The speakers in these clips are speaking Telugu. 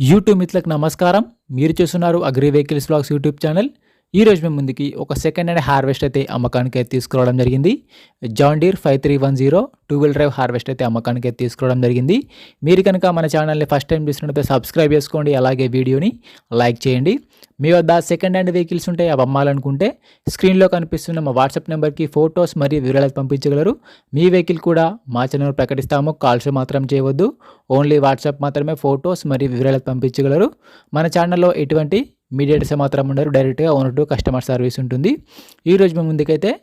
యూట్యూబ్ మిత్రులకు నమస్కారం. మీరు చూస్తున్నారు agri vehicles blogs YouTube channel. ఈ రోజు మేము ముందుకి ఒక సెకండ్ హ్యాండ్ హార్వెస్ట్ అయితే అమ్మకానికి అయితే తీసుకురావడం జరిగింది. John Deere five three one zero two wheel drive harvest అయితే అమ్మకానికి అయితే తీసుకురావడం జరిగింది. మీరు కనుక మన ఛానల్ని ఫస్ట్ టైం చూసినట్లయితే సబ్స్క్రైబ్ చేసుకోండి అలాగే వీడియోని లైక్ చేయండి. మీ వద్ద సెకండ్ హ్యాండ్ వెహికల్స్ ఉంటే అవి అమ్మాలనుకుంటే స్క్రీన్లో కనిపిస్తున్న మా వాట్సాప్ నెంబర్కి ఫొటోస్ మరియు వివరాలు పంపించగలరు. మీ వెహికల్ కూడా మా ఛానల్ ప్రకటిస్తాము. కాల్స్ మాత్రం చేయవద్దు. ఓన్లీ వాట్సాప్ మాత్రమే ఫొటోస్ మరియు వివరాలు పంపించగలరు. మన ఛానల్లో ఎటువంటి మీడియేటర్స్ మాత్రం ఉండరు. డైరెక్ట్గా ఓనర్ టు కస్టమర్ సర్వీస్ ఉంటుంది. ఈరోజు మేము ముందుకైతే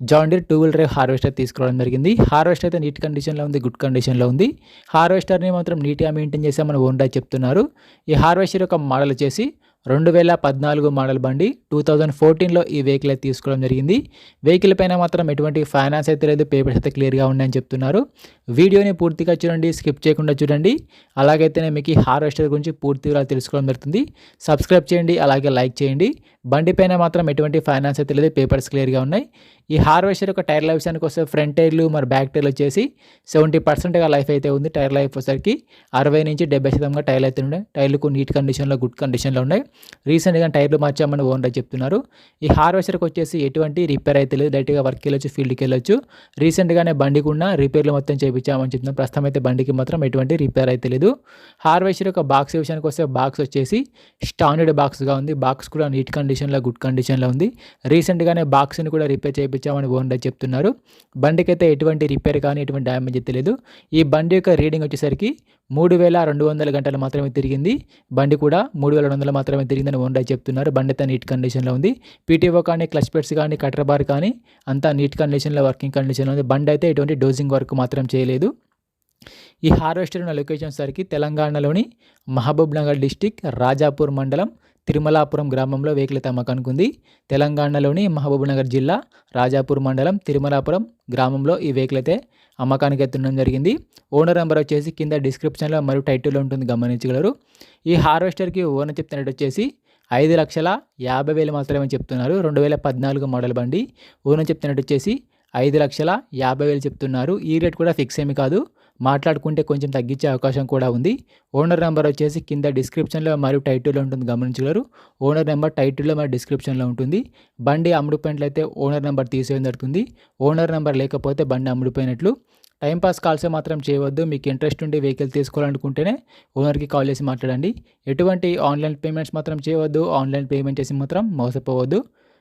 John Deere two wheel drive harvester తీసుకురావడం జరిగింది. హార్వెస్టర్ అయితే నీట్ కండిషన్లో ఉంది గుడ్ కండిషన్లో ఉంది. హార్వెస్టర్ని మాత్రం నీట్గా మెయింటైన్ చేసామని ఓన్డా చెప్తున్నారు. ఈ హార్వెస్టర్ యొక్క మోడల్ వచ్చేసి రెండు వేల పద్నాలుగు మోడల్ బండి టూ థౌజండ్ ఫోర్టీన్లో ఈ వెహికల్ అయితే తీసుకోవడం జరిగింది. వెహికల్ పైన మాత్రం ఎటువంటి ఫైనాన్స్ అయితే లేదు పేపర్స్ అయితే క్లియర్గా ఉన్నాయని చెప్తున్నారు. వీడియోని పూర్తిగా చూడండి స్కిప్ చేయకుండా చూడండి. అలాగైతేనే మీకు హార్వెస్టర్ గురించి పూర్తిగా తెలుసుకోవడం జరుగుతుంది. సబ్స్క్రైబ్ చేయండి అలాగే లైక్ చేయండి. బండి పైన మాత్రం ఎటువంటి ఫైనాన్స్ అయితే లేదు పేపర్స్ క్లియర్గా ఉన్నాయి. ఈ హార్వెస్టర్ యొక్క టైర్ లైఫ్ విషయానికి వస్తే ఫ్రంట్ టైర్లు మరి బ్యాక్ టైర్లు వచ్చేసి సెవెంటీ పర్సెంట్గా లైఫ్ అయితే ఉంది. టైర్ లైఫ్ వచ్చేసరికి అరవై నుంచి డెబ్బై శాతంగా టైర్లు అయితే ఉన్నాయి. టైర్లకు నీట్ కండిషన్లో గుడ్ కండిషన్లో ఉన్నాయి. రీసెంట్గా టైర్లు మార్చామని ఓనర్ చెప్తున్నారు. ఈ హార్వెస్టర్కి వచ్చేసి ఎటువంటి రిపేర్ అయితే లేదు. డైరెక్ట్గా వర్క్కి వెళ్ళొచ్చు ఫీల్డ్కి వెళ్ళొచ్చు. రీసెంట్గానే బండికి ఉన్న రిపేర్లు మొత్తం చేయించామని చెప్తున్నాం ప్రస్తుతం అయితే బండికి మాత్రం ఎటువంటి రిపేర్ అయితే లేదు. హార్వెస్టర్ యొక్క బాక్స్ విషయానికి వస్తే బాక్స్ వచ్చేసి స్టాండర్డ్ బాక్స్గా ఉంది. బాక్స్ కూడా నీట్ కండిషన్లో గుడ్ కండిషన్లో ఉంది. రీసెంట్గానే బాక్స్ని కూడా రిపేర్ చేయించామని ఓనర్ చెప్తున్నారు. బండికి అయితే ఎటువంటి రిపేర్ కానీ ఎటువంటి డ్యామేజ్ అయితే లేదు. ఈ బండి యొక్క రీడింగ్ వచ్చేసరికి మూడు వేల రెండు వందల గంటలు మాత్రమే తిరిగింది. బండి కూడా మూడు వేల రెండు వందలు మాత్రమే తిరిగిందని ఓనర్ చెప్తున్నారు. బండి అంతా నీట్ కండిషన్లో ఉంది. పీటీఓ కానీ క్లచ్ పెట్స్ కానీ కటర్ బార్ కానీ అంతా నీట్ కండిషన్లో వర్కింగ్ కండిషన్లో ఉంది. బండి అయితే ఎటువంటి డోజింగ్ వర్క్ మాత్రం చేయలేదు. ఈ హార్వెస్టర్ ఉన్న లొకేషన్ సరికి తెలంగాణలోని మహబూబ్ నగర్ డిస్టిక్ రాజాపూర్ మండలం తిరుమలాపురం గ్రామంలో వెహికల్ అయితే కనుకుంది తెలంగాణలోని మహబూబ్ నగర్ జిల్లా రాజాపూర్ మండలం తిరుమలాపురం గ్రామంలో ఈ వెహికల్ అయితే అమ్మకానికి ఎత్తుండడం జరిగింది. ఓనర్ నెంబర్ వచ్చేసి కింద డిస్క్రిప్షన్లో మరియు టైటిల్లో ఉంటుంది గమనించగలరు. ఈ హార్వెస్టర్కి ఓనర్ చెప్తున్నట్టు వచ్చేసి ఐదు లక్షల యాభై వేలు మాత్రమే చెప్తున్నారు. రెండు వేల పద్నాలుగు మోడల్ బండి. ఓనర్ చెప్తున్నట్టు వచ్చేసి ఐదు లక్షల యాభై వేలు చెప్తున్నారు. ఈ రేట్ కూడా ఫిక్స్ ఏమి కాదు. మాట్లాడుకుంటే కొంచెం తగ్గించే అవకాశం కూడా ఉంది. ఓనర్ నెంబర్ వచ్చేసి కింద డిస్క్రిప్షన్లో మరియు టైటిల్లో ఉంటుంది. గమనించగలరు. ఓనర్ నెంబర్ టైటిల్లో మరియు డిస్క్రిప్షన్లో ఉంటుంది. బండి అమ్ముడుపోయినట్లయితే ఓనర్ నెంబర్ తీసేయడం జరుగుతుంది. ఓనర్ నెంబర్ లేకపోతే బండి అమ్ముడుపోయినట్లు. టైంపాస్ కాల్సే మాత్రం చేయవద్దు. మీకు ఇంట్రెస్ట్ ఉండి వెహికల్ తీసుకోవాలనుకుంటేనే ఓనర్కి కాల్ చేసి మాట్లాడండి. ఎటువంటి ఆన్లైన్ పేమెంట్స్ మాత్రం చేయవద్దు. ఆన్లైన్ పేమెంట్ చేసి మాత్రం మోసపోవద్దు.